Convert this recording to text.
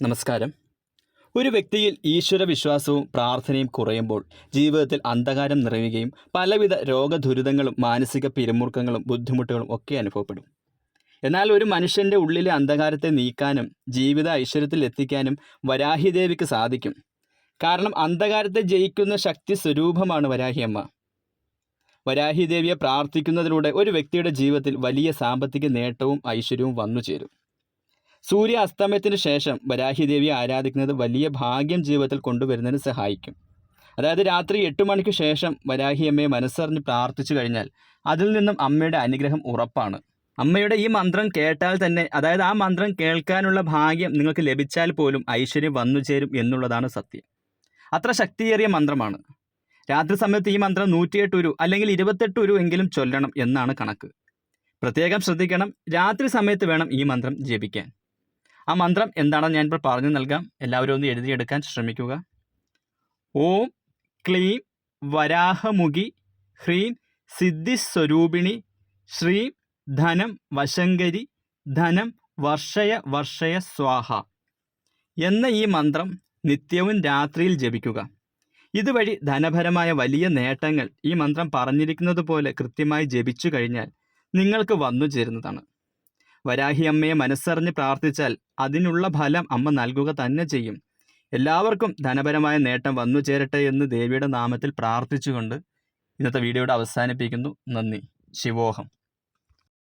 നമസ്കാരം. ഒരു വ്യക്തിയിൽ ഈശ്വര വിശ്വാസവും പ്രാർത്ഥനയും കുറയുമ്പോൾ ജീവിതത്തിൽ അന്ധകാരം നിറയുകയും പലവിധ രോഗദുരിതങ്ങളും മാനസിക പിരിമുറുക്കങ്ങളും ബുദ്ധിമുട്ടുകളും ഒക്കെ അനുഭവപ്പെടും. എന്നാൽ ഒരു മനുഷ്യന്റെ ഉള്ളിലെ അന്ധകാരത്തെ നീക്കാനും ജീവിത ഐശ്വര്യത്തിൽ എത്തിക്കാനും വരാഹിദേവിക്ക് സാധിക്കും. കാരണം അന്ധകാരത്തെ ജയിക്കുന്ന ശക്തി സ്വരൂപമാണ് വരാഹിയമ്മ വരാഹിദേവിയെ പ്രാർത്ഥിക്കുന്നതിലൂടെ ഒരു വ്യക്തിയുടെ ജീവിതത്തിൽ വലിയ സാമ്പത്തിക നേട്ടവും ഐശ്വര്യവും വന്നു ചേരും സൂര്യ അസ്തമയത്തിന് ശേഷം വരാഹിദേവിയെ ആരാധിക്കുന്നത് വലിയ ഭാഗ്യം ജീവിതത്തിൽ കൊണ്ടുവരുന്നതിന് സഹായിക്കും. അതായത് രാത്രി എട്ട് മണിക്ക് ശേഷം വരാഹിയമ്മയെ മനസ്സറിഞ്ഞ് പ്രാർത്ഥിച്ചു കഴിഞ്ഞാൽ അതിൽ നിന്നും അമ്മയുടെ അനുഗ്രഹം ഉറപ്പാണ്. അമ്മയുടെ ഈ മന്ത്രം കേട്ടാൽ തന്നെ അതായത് ആ മന്ത്രം കേൾക്കാനുള്ള ഭാഗ്യം നിങ്ങൾക്ക് ലഭിച്ചാൽ പോലും ഐശ്വര്യം വന്നു ചേരും എന്നുള്ളതാണ് സത്യം. അത്ര ശക്തിയേറിയ മന്ത്രമാണ്. രാത്രി സമയത്ത് ഈ മന്ത്രം നൂറ്റിയെട്ട് ഉരു അല്ലെങ്കിൽ ഇരുപത്തെട്ട് ഉരു എങ്കിലും ചൊല്ലണം എന്നാണ് കണക്ക്. പ്രത്യേകം ശ്രദ്ധിക്കണം രാത്രി സമയത്ത് വേണം ഈ മന്ത്രം ജപിക്കാൻ. ആ മന്ത്രം എന്താണെന്ന് ഞാനിപ്പോൾ പറഞ്ഞു നൽകാം. എല്ലാവരും ഒന്ന് എഴുതിയെടുക്കാൻ ശ്രമിക്കുക. ഓം ക്ലീം വരാഹമുഖി ഹ്രീം സിദ്ധിസ്വരൂപിണി ശ്രീം ധനം വശങ്കരി ധനം വർഷയ വർഷയ സ്വാഹ എന്ന ഈ മന്ത്രം നിത്യവും രാത്രിയിൽ ജപിക്കുക. ഇതുവഴി ധനപരമായ വലിയ നേട്ടങ്ങൾ ഈ മന്ത്രം പറഞ്ഞിരിക്കുന്നത് പോലെ കൃത്യമായി ജപിച്ചു കഴിഞ്ഞാൽ നിങ്ങൾക്ക് വന്നു ചേരുന്നതാണ്. വരാഹി അമ്മയെ മനസ്സറിഞ്ഞ് പ്രാർത്ഥിച്ചാൽ അതിനുള്ള ഫലം അമ്മ നൽകുക തന്നെ ചെയ്യും. എല്ലാവർക്കും ധനപരമായ നേട്ടം വന്നു ചേരട്ടെ എന്ന് ദേവിയുടെ നാമത്തിൽ പ്രാർത്ഥിച്ചുകൊണ്ട് ഇന്നത്തെ വീഡിയോയുടെ അവസാനിപ്പിക്കുന്നു. നന്ദി. ശിവോഹം.